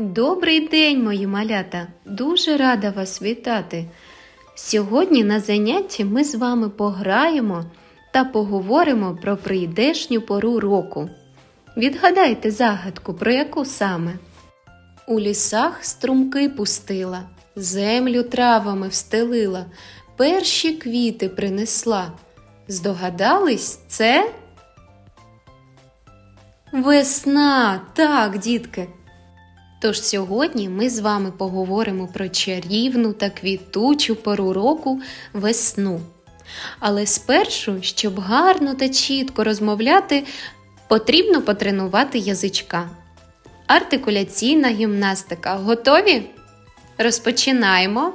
Добрий день, мої малята! Дуже рада вас вітати. Сьогодні на занятті ми з вами пограємо та поговоримо про прийдешню пору року. Відгадайте загадку, про яку саме? У лісах струмки пустила, землю травами встелила, перші квіти принесла. Здогадались, це? Весна! Так, дітки. Тож сьогодні ми з вами поговоримо про чарівну та квітучу пору року весну. Але спершу, щоб гарно та чітко розмовляти, потрібно потренувати язичка. Артикуляційна гімнастика. Готові? Розпочинаємо.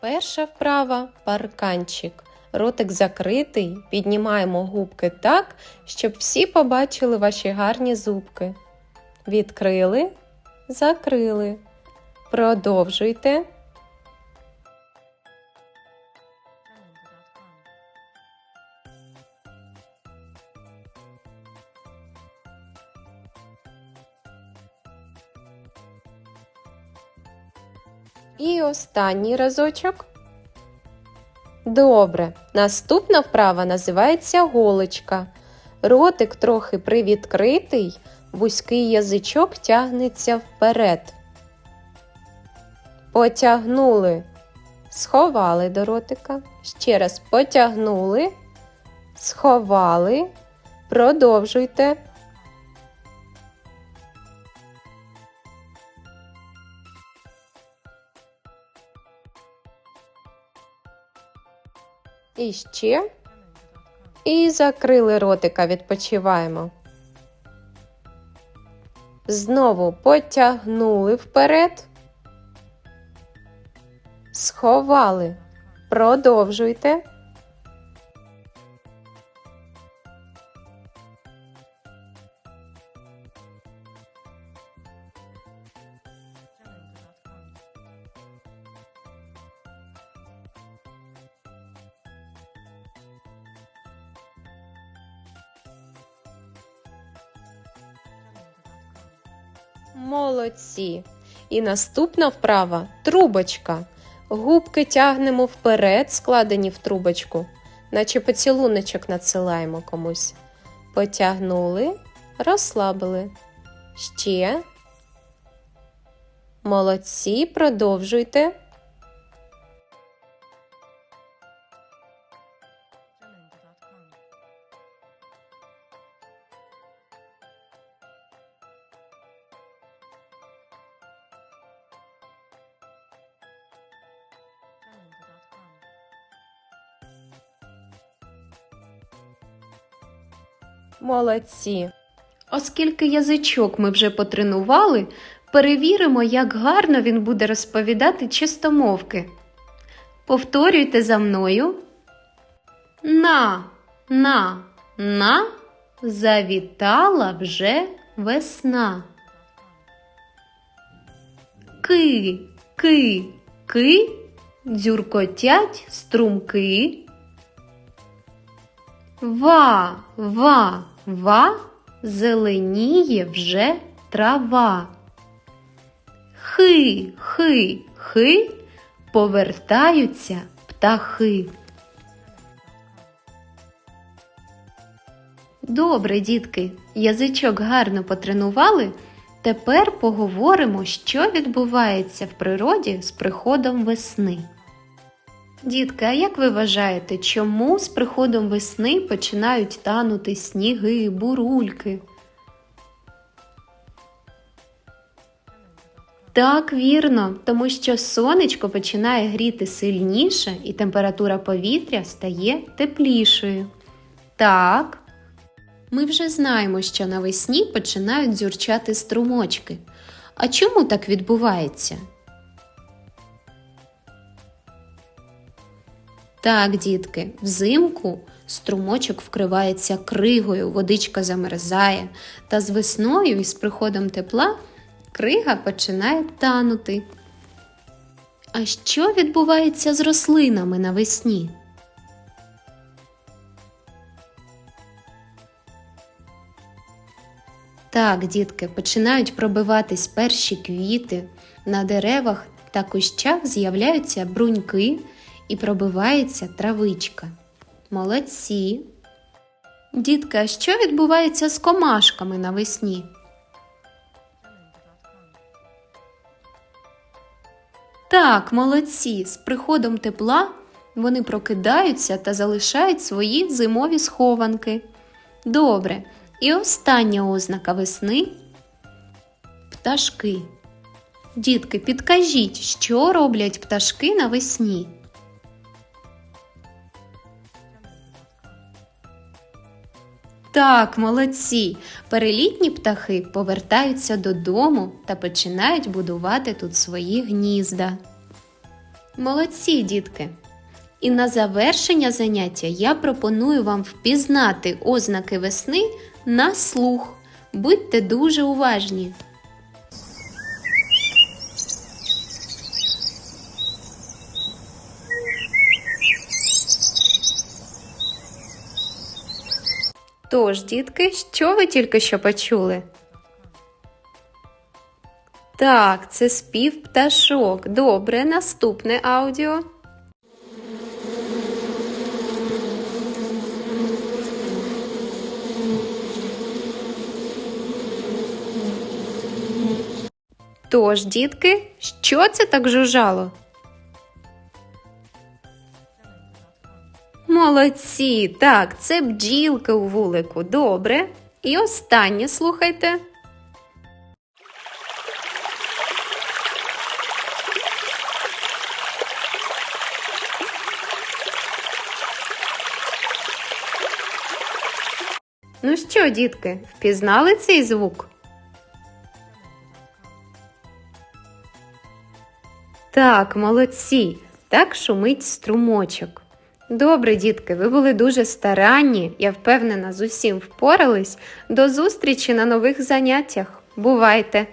Перша вправа парканчик. Ротик закритий, піднімаємо губки так, щоб всі побачили ваші гарні зубки. Відкрили, закрили. Продовжуйте. І останній разочок. Добре. Наступна вправа називається голочка. Ротик трохи привідкритий, вузький язичок тягнеться вперед. Потягнули, сховали до ротика. Ще раз потягнули, сховали. Продовжуйте. І ще. І закрили ротика, відпочиваємо. Знову потягнули вперед. Сховали. Продовжуйте. Молодці. І наступна вправа трубочка. Губки тягнемо вперед, складені в трубочку, наче поцілуночок надсилаємо комусь. Потягнули, розслабили. Ще. Молодці, продовжуйте. Молодці. Оскільки язичок ми вже потренували, перевіримо, як гарно він буде розповідати чистомовки. Повторюйте за мною. На, на, на, завітала вже весна. Ки, ки, ки, дзюркотять струмки. Ва, ва, ва, зеленіє вже трава. Хи, хи, хи, повертаються птахи. Добре, дітки, язичок гарно потренували. Тепер поговоримо, що відбувається в природі з приходом весни. Дітки, а як ви вважаєте, чому з приходом весни починають танути сніги, бурульки? Так, вірно, тому що сонечко починає гріти сильніше і температура повітря стає теплішою. Так, ми вже знаємо, що навесні починають дзюрчати струмочки. А чому так відбувається? Так, дітки, взимку струмочок вкривається кригою, водичка замерзає, та з весною і з приходом тепла крига починає танути. А що відбувається з рослинами навесні? Так, дітки, починають пробиватись перші квіти. На деревах та кущах з'являються бруньки і пробивається травичка. Молодці. Дітки, а що відбувається з комашками навесні? Так, молодці. З приходом тепла вони прокидаються та залишають свої зимові схованки. Добре. І остання ознака весни пташки. Дітки, підкажіть, що роблять пташки навесні? Так, молодці. Перелітні птахи повертаються додому та починають будувати тут свої гнізда. Молодці, дітки. І на завершення заняття я пропоную вам впізнати ознаки весни на слух. Будьте дуже уважні. Тож, дітки, що ви тільки що почули? Так, це спів пташок. Добре, наступне аудіо. Тож, дітки, що це так жужжало? Молодці, так, це бджілки у вулику. Добре. І останнє слухайте. Ну що, дітки, впізнали цей звук? Так, молодці. Так шумить струмочок. Добре, дітки, ви були дуже старанні. Я впевнена, з усім впорались. До зустрічі на нових заняттях. Бувайте!